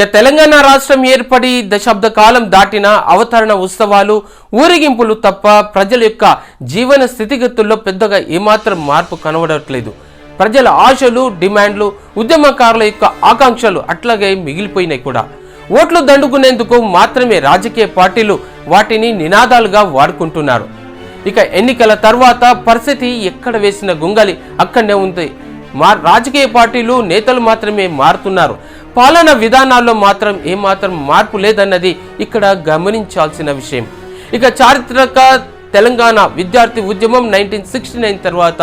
ఇక తెలంగాణ రాష్ట్రం ఏర్పడి దశాబ్ద కాలం దాటిన అవతరణ ఉత్సవాలు ఊరేగింపులు తప్ప ప్రజల యొక్క జీవన స్థితిగతుల్లో పెద్దగా ఏమాత్రం మార్పు కనబడట్లేదు. ప్రజల ఆశలు డిమాండ్లు ఉద్యమకారుల యొక్క ఆకాంక్షలు అట్లాగే మిగిలిపోయినాయి కూడా. ఓట్లు దండుకునేందుకు మాత్రమే రాజకీయ పార్టీలు వాటిని నినాదాలుగా వాడుకుంటున్నారు. ఇక ఎన్నికల తర్వాత పరిస్థితి ఎక్కడ వేసిన గుంగలి అక్కడనే ఉంది. మా రాజకీయ పార్టీలు నేతలు మాత్రమే మారుతున్నారు. పాలన విధానాల్లో మాత్రం ఏమాత్రం మార్పు లేదన్నది ఇక్కడ గమనించాల్సిన విషయం. ఇక చారిత్రక తెలంగాణ విద్యార్థి ఉద్యమం నైన్టీన్ సిక్స్టీ నైన్ తర్వాత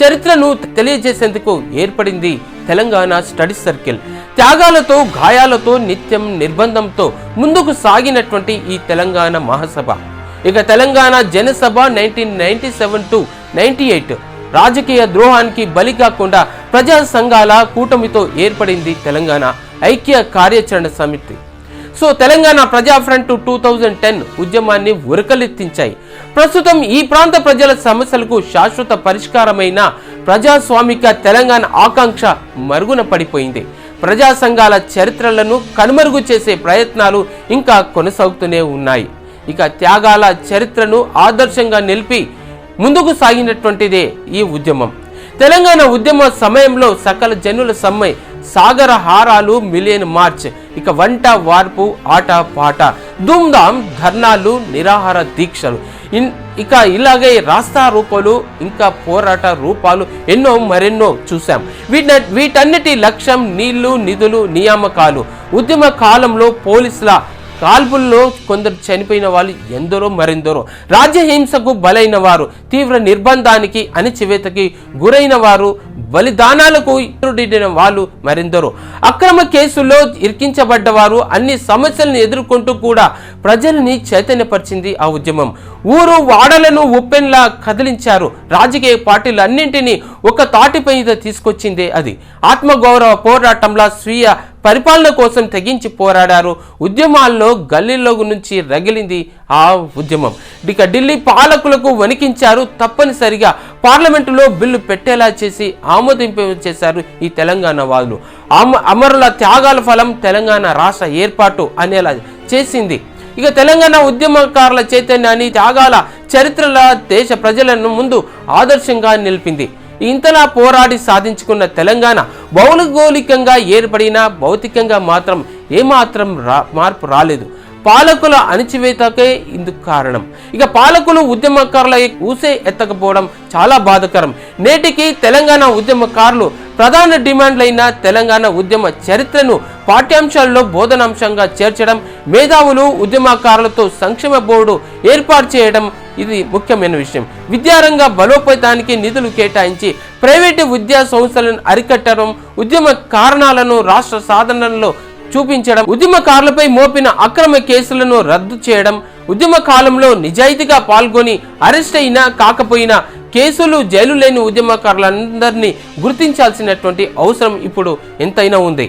చరిత్రను తెలియజేసేందుకు ఏర్పడింది తెలంగాణ స్టడీ సర్కిల్. త్యాగాలతో గాయాలతో నిత్యం నిర్బంధంతో ముందుకు సాగినటువంటి ఈ తెలంగాణ మహాసభ. ఇక Telangana Janasabha nineteen ninety seven to ninety eight. రాజకీయ ద్రోహానికి బలి కాకుండా ప్రజా సంఘాల కూటమితో ఏర్పడింది తెలంగాణ ఐక్య కార్యాచరణ సమితి. సో తెలంగాణ ప్రజా ఫ్రంట్ టూ థౌజండ్ టెన్ ఉద్యమాన్ని ఉరకలెత్తించాయి. ప్రస్తుతం ఈ ప్రాంత ప్రజల సమస్యలకు శాశ్వత పరిష్కారమైన ప్రజాస్వామిక తెలంగాణ ఆకాంక్ష మరుగున పడిపోయింది. ప్రజా సంఘాల చరిత్రలను కనుమరుగు చేసే ప్రయత్నాలు ఇంకా కొనసాగుతూనే ఉన్నాయి. ఇక త్యాగాల చరిత్రను ఆదర్శంగా నిలిపి ముందుకు సాగినటువంటిదే ఈ ఉద్యమం. తెలంగాణ ఉద్యమ సమయంలో సకల జనుల సమ్మె సాగర హారాలు మిలియన్ మార్చ్. ఇక వంట వార్పు ఆట పాట ధూమ్ధామ్ ధర్నాలు నిరాహార దీక్షలు. ఇన్- ఇక ఇలాగే రాస్తా రూపాలు ఇంకా పోరాట రూపాలు ఎన్నో మరెన్నో చూసాం వీట వీటన్నిటి లక్ష్యం నీళ్ళు నిధులు నియామకాలు. ఉద్యమ కాలంలో పోలీసుల కాల్పుల్లో కొందరు చనిపోయిన వాళ్ళు ఎందరో మరెందరో. రాజ్యహింసకు బలైన వారు తీవ్ర నిర్బంధానికి అణిచివేతకి గురైన వారు బలిదానాలకు ఇతరుడిన వాళ్ళు మరెందరో. అక్రమ కేసుల్లో ఇరికించబడ్డవారు అన్ని సమస్యలను ఎదుర్కొంటూ కూడా ప్రజల్ని చైతన్యపరిచింది ఆ ఉద్యమం. ఊరు వాడలను ఉప్పెన్లా కదిలించారు. రాజకీయ పార్టీలు అన్నింటినీ ఒక తాటిపై తీసుకొచ్చిందే అది. ఆత్మగౌరవ పోరాటంలా స్వీయ పరిపాలన కోసం తెగించి పోరాడారు. ఉద్యమాల్లో గల్లీలో నుంచి రగిలింది ఆ ఉద్యమం. ఇక ఢిల్లీ పాలకులకు వణికించారు తప్పనిసరిగా. పార్లమెంటులో బిల్లు పెట్టేలా చేసి ఆమోదింప చేశారు ఈ తెలంగాణ వాళ్ళు అమ అమరుల త్యాగాల ఫలం తెలంగాణ రాష్ట్ర ఏర్పాటు అనేలా చేసింది. ఇక తెలంగాణ ఉద్యమకారుల చైతన్యాన్ని త్యాగాల చరిత్రల దేశ ప్రజలను ముందు ఆదర్శంగా నిలిపింది. ఇంతలా పోరాడి సాధించుకున్న తెలంగాణ భౌగోళికంగా ఏర్పడిన భౌతికంగా మాత్రం ఏమాత్రం రా మార్పు రాలేదు. పాలకుల అణిచివేతకే ఇందుకు కారణం. ఇక పాలకులు ఉద్యమకారుల ఊసే ఎత్తకపోవడం చాలా బాధకరం. నేటికి తెలంగాణ ఉద్యమకారులు ప్రధాన డిమాండ్లైన తెలంగాణ ఉద్యమ చరిత్రను పాఠ్యాంశాల్లో బోధనాంశంగా చేర్చడం మేధావులు ఉద్యమకారులతో సంక్షేమ బోర్డు ఏర్పాటు చేయడం ఇది ముఖ్యమైన విషయం. విద్యారంగ బలోపేతానికి నిధులు కేటాయించి ప్రైవేటు విద్యా సంస్థలను అరికట్టడం ఉద్యమ కారణాలను రాష్ట్ర సాధనలో చూపించడం ఉద్యమకారులపై మోపిన అక్రమ కేసులను రద్దు చేయడం ఉద్యమ కాలంలో నిజాయితీగా పాల్గొని అరెస్ట్ అయినా కాకపోయినా కేసులు జైలు లేని ఉద్యమకారులందరినీ గుర్తించాల్సినటువంటి అవసరం ఇప్పుడు ఎంతైనా ఉంది.